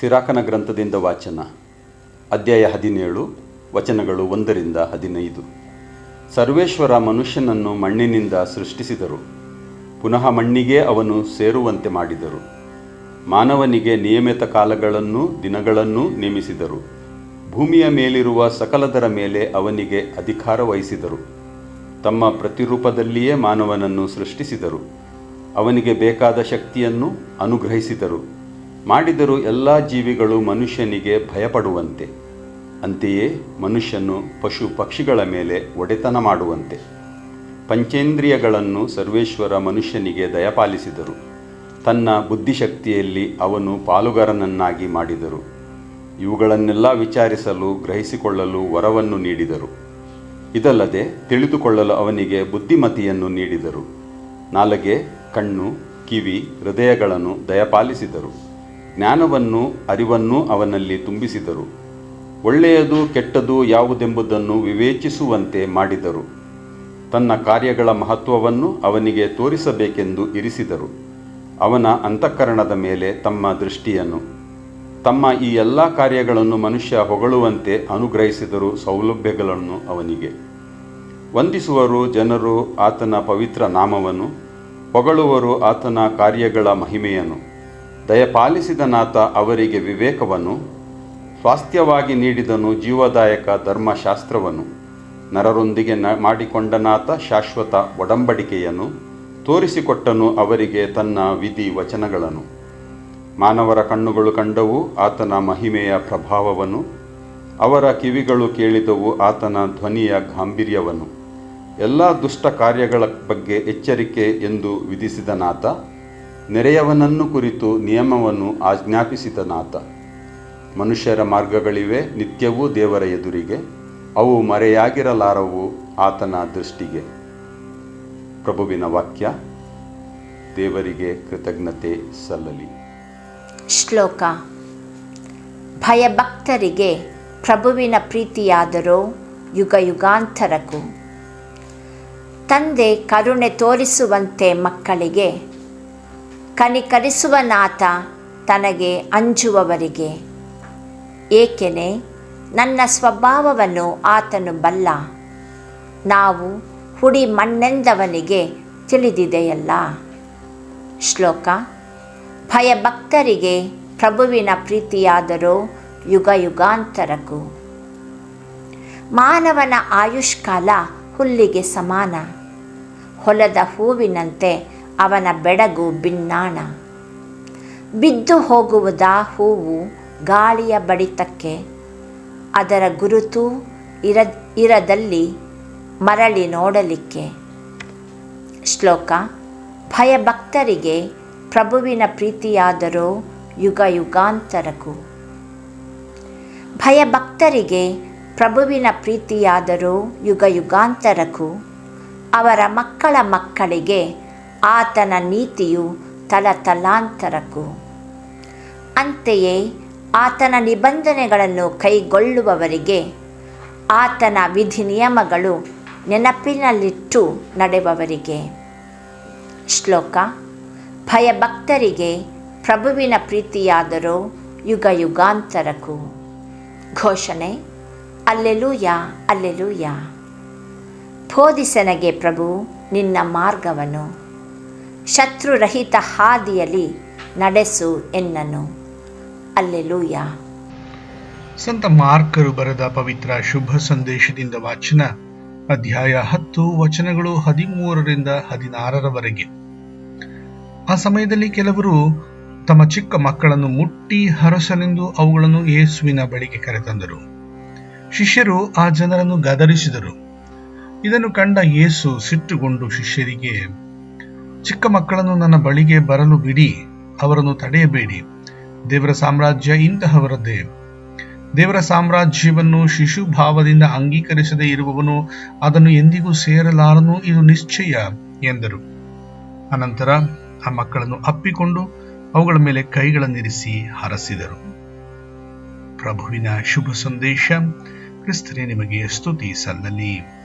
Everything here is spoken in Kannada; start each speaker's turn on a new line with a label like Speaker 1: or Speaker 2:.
Speaker 1: ಸಿರಾಕನ ಗ್ರಂಥದಿಂದ ವಾಚನ. ಅಧ್ಯಾಯ ಹದಿನೇಳು, ವಚನಗಳು ಒಂದರಿಂದ ಹದಿನೈದು. ಸರ್ವೇಶ್ವರ ಮನುಷ್ಯನನ್ನು ಮಣ್ಣಿನಿಂದ ಸೃಷ್ಟಿಸಿದರು. ಪುನಃ ಮಣ್ಣಿಗೆ ಅವನು ಸೇರುವಂತೆ ಮಾಡಿದರು. ಮಾನವನಿಗೆ ನಿಯಮಿತ ಕಾಲಗಳನ್ನೂ ದಿನಗಳನ್ನೂ ನೇಮಿಸಿದರು. ಭೂಮಿಯ ಮೇಲಿರುವ ಸಕಲದರ ಮೇಲೆ ಅವನಿಗೆ ಅಧಿಕಾರ ವಹಿಸಿದರು. ತಮ್ಮ ಪ್ರತಿರೂಪದಲ್ಲಿಯೇ ಮಾನವನನ್ನು ಸೃಷ್ಟಿಸಿದರು. ಅವನಿಗೆ ಬೇಕಾದ ಶಕ್ತಿಯನ್ನು ಅನುಗ್ರಹಿಸಿದರು. ಮಾಡಿದರು ಎಲ್ಲ ಜೀವಿಗಳು ಮನುಷ್ಯನಿಗೆ ಭಯಪಡುವಂತೆ. ಅಂತೆಯೇ ಮನುಷ್ಯನು ಪಶು ಪಕ್ಷಿಗಳ ಮೇಲೆ ಒಡೆತನ ಮಾಡುವಂತೆ. ಪಂಚೇಂದ್ರಿಯಗಳನ್ನು ಸರ್ವೇಶ್ವರ ಮನುಷ್ಯನಿಗೆ ದಯಪಾಲಿಸಿದರು. ತನ್ನ ಬುದ್ಧಿಶಕ್ತಿಯಲ್ಲಿ ಅವನು ಪಾಲುಗಾರನನ್ನಾಗಿ ಮಾಡಿದರು. ಇವುಗಳನ್ನೆಲ್ಲ ವಿಚಾರಿಸಲು, ಗ್ರಹಿಸಿಕೊಳ್ಳಲು ವರವನ್ನು ನೀಡಿದರು. ಇದಲ್ಲದೆ ತಿಳಿದುಕೊಳ್ಳಲು ಅವನಿಗೆ ಬುದ್ಧಿಮತಿಯನ್ನು ನೀಡಿದರು. ನಾಲಗೆ ಕಣ್ಣು, ಕಿವಿ, ಹೃದಯಗಳನ್ನು ದಯಪಾಲಿಸಿದರು. ಜ್ಞಾನವನ್ನು ಅರಿವನ್ನು ಅವನಲ್ಲಿ ತುಂಬಿಸಿದರು. ಒಳ್ಳೆಯದು ಕೆಟ್ಟದು ಯಾವುದೆಂಬುದನ್ನು ವಿವೇಚಿಸುವಂತೆ ಮಾಡಿದರು. ತನ್ನ ಕಾರ್ಯಗಳ ಮಹತ್ವವನ್ನು ಅವನಿಗೆ ತೋರಿಸಬೇಕೆಂದು ಇರಿಸಿದರು. ಅವನ ಅಂತಃಕರಣದ ಮೇಲೆ ತಮ್ಮ ದೃಷ್ಟಿಯನ್ನು. ತಮ್ಮ ಈ ಎಲ್ಲ ಕಾರ್ಯಗಳನ್ನು ಮನುಷ್ಯ ಹೊಗಳುವಂತೆ ಅನುಗ್ರಹಿಸಿದರು ಸೌಲಭ್ಯಗಳನ್ನು ಅವನಿಗೆ. ವಂದಿಸುವರು ಜನರು ಆತನ ಪವಿತ್ರ ನಾಮವನ್ನು, ಹೊಗಳುವರು ಆತನ ಕಾರ್ಯಗಳ ಮಹಿಮೆಯನ್ನು. ದಯಪಾಲಿಸಿದನಾತ ಅವರಿಗೆ ವಿವೇಕವನ್ನು, ಸ್ವಾಸ್ಥ್ಯವಾಗಿ ನೀಡಿದನು ಜೀವದಾಯಕ ಧರ್ಮಶಾಸ್ತ್ರವನ್ನು, ನರರೊಂದಿಗೆ ನ ಮಾಡಿಕೊಂಡನಾತ ಶಾಶ್ವತ ಒಡಂಬಡಿಕೆಯನ್ನು, ತೋರಿಸಿಕೊಟ್ಟನು ಅವರಿಗೆ ತನ್ನ ವಿಧಿ ವಚನಗಳನ್ನು. ಮಾನವರ ಕಣ್ಣುಗಳು ಕಂಡವು ಆತನ ಮಹಿಮೆಯ ಪ್ರಭಾವವನ್ನು, ಅವರ ಕಿವಿಗಳು ಕೇಳಿದವು ಆತನ ಧ್ವನಿಯ ಗಾಂಭೀರ್ಯವನ್ನು. ಎಲ್ಲ ದುಷ್ಟ ಕಾರ್ಯಗಳ ಬಗ್ಗೆ ಎಚ್ಚರಿಕೆ ಎಂದು ವಿಧಿಸಿದನಾತ ನೆರೆಯವನನ್ನು ಕುರಿತು ನಿಯಮವನ್ನು ಆಜ್ಞಾಪಿಸಿದನಾತ ಮನುಷ್ಯರ ಮಾರ್ಗಗಳಿವೆ, ನಿತ್ಯವೂ ದೇವರ ಎದುರಿಗೆ. ಅವು ಮರೆಯಾಗಿರಲಾರವು ಆತನ ದೃಷ್ಟಿಗೆ. ಪ್ರಭುವಿನ ವಾಕ್ಯ, ದೇವರಿಗೆ ಕೃತಜ್ಞತೆ ಸಲ್ಲಲಿ.
Speaker 2: ಶ್ಲೋಕ. ಭಯಭಕ್ತರಿಗೆ ಪ್ರಭುವಿನ ಪ್ರೀತಿಯಾದರೂ ಯುಗ ಯುಗಾಂತರಕ್ಕೂ. ತಂದೆ ಕರುಣೆ ತೋರಿಸುವಂತೆ ಮಕ್ಕಳಿಗೆ ಕನಿಕರಿಸುವನಾತ ತನಗೆ ಅಂಜುವವರಿಗೆ. ಏಕೆನೆ ನನ್ನ ಸ್ವಭಾವವನ್ನು ಆತನು ಬಲ್ಲ. ನಾವು ಹುಡಿ ಮಣ್ಣೆಂದವನಿಗೆ ತಿಳಿದಿದೆಯಲ್ಲ. ಶ್ಲೋಕ. ಭಯಭಕ್ತರಿಗೆ ಪ್ರಭುವಿನ ಪ್ರೀತಿಯಾದರೂ ಯುಗ ಯುಗಾಂತರಕ್ಕೂ. ಮಾನವನ ಆಯುಷ್ಕಾಲ ಹುಲ್ಲಿಗೆ ಸಮಾನ. ಹೊಲದ ಹೂವಿನಂತೆ ಅವನ ಬೆಡಗು ಬಿನ್ನಾಣ. ಬಿದ್ದು ಹೋಗುವುದ ಹೂವು ಗಾಳಿಯ ಬಡಿತಕ್ಕೆ. ಅದರ ಗುರುತು ಇರ, ಇರದಲ್ಲಿ ಮರಳಿ ನೋಡಲಿಕ್ಕೆ. ಶ್ಲೋಕ, ಭಯಭಕ್ತರಿಗೆ ಪ್ರಭುವಿನ ಪ್ರೀತಿಯಾದರೂ ಯುಗ ಯುಗಾಂತರಕ್ಕೂ. ಭಯಭಕ್ತರಿಗೆ ಪ್ರಭುವಿನ ಪ್ರೀತಿಯಾದರೂ ಯುಗ ಯುಗಾಂತರಕ್ಕೂ. ಅವರ ಮಕ್ಕಳ ಮಕ್ಕಳಿಗೆ ಆತನ ನೀತಿಯು ತಲತಲಾಂತರಕ್ಕೂ. ಅಂತೆಯೇ ಆತನ ನಿಬಂಧನೆಗಳನ್ನು ಕೈಗೊಳ್ಳುವವರಿಗೆ ಆತನ ವಿಧಿ ನಿಯಮಗಳು ನೆನಪಿನಲ್ಲಿಟ್ಟು ನಡೆಯುವವರಿಗೆ ಶ್ಲೋಕ, ಭಯಭಕ್ತರಿಗೆ ಪ್ರಭುವಿನ ಪ್ರೀತಿಯಾದರೂ ಯುಗ ಯುಗಾಂತರಕ್ಕೂ ಘೋಷಣೆ, ಅಲ್ಲೆಲೂಯ ಅಲ್ಲೆಲೂಯ. ಬೋಧಿಸನಗೆ ಪ್ರಭು ನಿನ್ನ ಮಾರ್ಗವನ್ನು ಶತ್ರುರಹಿತ ಹಾದಿಯಲ್ಲಿ ನಡೆಸು ಎನ್ನನು. ಅಲ್ಲೆಲೂಯ.
Speaker 3: ಸಂತ ಮಾರ್ಕರು ಬರೆದ ಪವಿತ್ರ ಶುಭ ಸಂದೇಶದಿಂದ ವಾಚನ ಅಧ್ಯಾಯ ಹತ್ತು, ವಚನಗಳು ಹದಿಮೂರರಿಂದ ಹದಿನಾರರವರೆಗೆ. ಆ ಸಮಯದಲ್ಲಿ ಕೆಲವರು ತಮ್ಮ ಚಿಕ್ಕ ಮಕ್ಕಳನ್ನು ಮುಟ್ಟಿ ಹರಸನೆಂದು ಅವುಗಳನ್ನು ಯೇಸುವಿನ ಬಳಿಗೆ ಕರೆತಂದರು. ಶಿಷ್ಯರು ಆ ಜನರನ್ನು ಗದರಿಸಿದರು. ಇದನ್ನು ಕಂಡ ಯೇಸು ಸಿಟ್ಟುಗೊಂಡು ಶಿಷ್ಯರಿಗೆ ಚಿಕ್ಕ ಮಕ್ಕಳನ್ನು ನನ್ನ ಬಳಿಗೆ ಬರಲು ಬಿಡಿ, ಅವರನ್ನು ತಡೆಯಬೇಡಿ. ದೇವರ ಸಾಮ್ರಾಜ್ಯ ಇಂತಹವರದ್ದೇ. ದೇವರ ಸಾಮ್ರಾಜ್ಯವನ್ನು ಶಿಶು ಭಾವದಿಂದ ಅಂಗೀಕರಿಸದೇ ಇರುವವನು ಅದನ್ನು ಎಂದಿಗೂ ಸೇರಲಾರನು, ಇದು ನಿಶ್ಚಯ, ಎಂದರು. ಅನಂತರ ಆ ಮಕ್ಕಳನ್ನು ಅಪ್ಪಿಕೊಂಡು ಅವುಗಳ ಮೇಲೆ ಕೈಗಳನ್ನಿರಿಸಿ ಹರಸಿದರು. ಪ್ರಭುವಿನ ಶುಭ ಸಂದೇಶ, ಕ್ರಿಸ್ತನೇ, ನಿಮಗೆ ಸ್ತುತಿ ಸಲ್ಲಲಿ.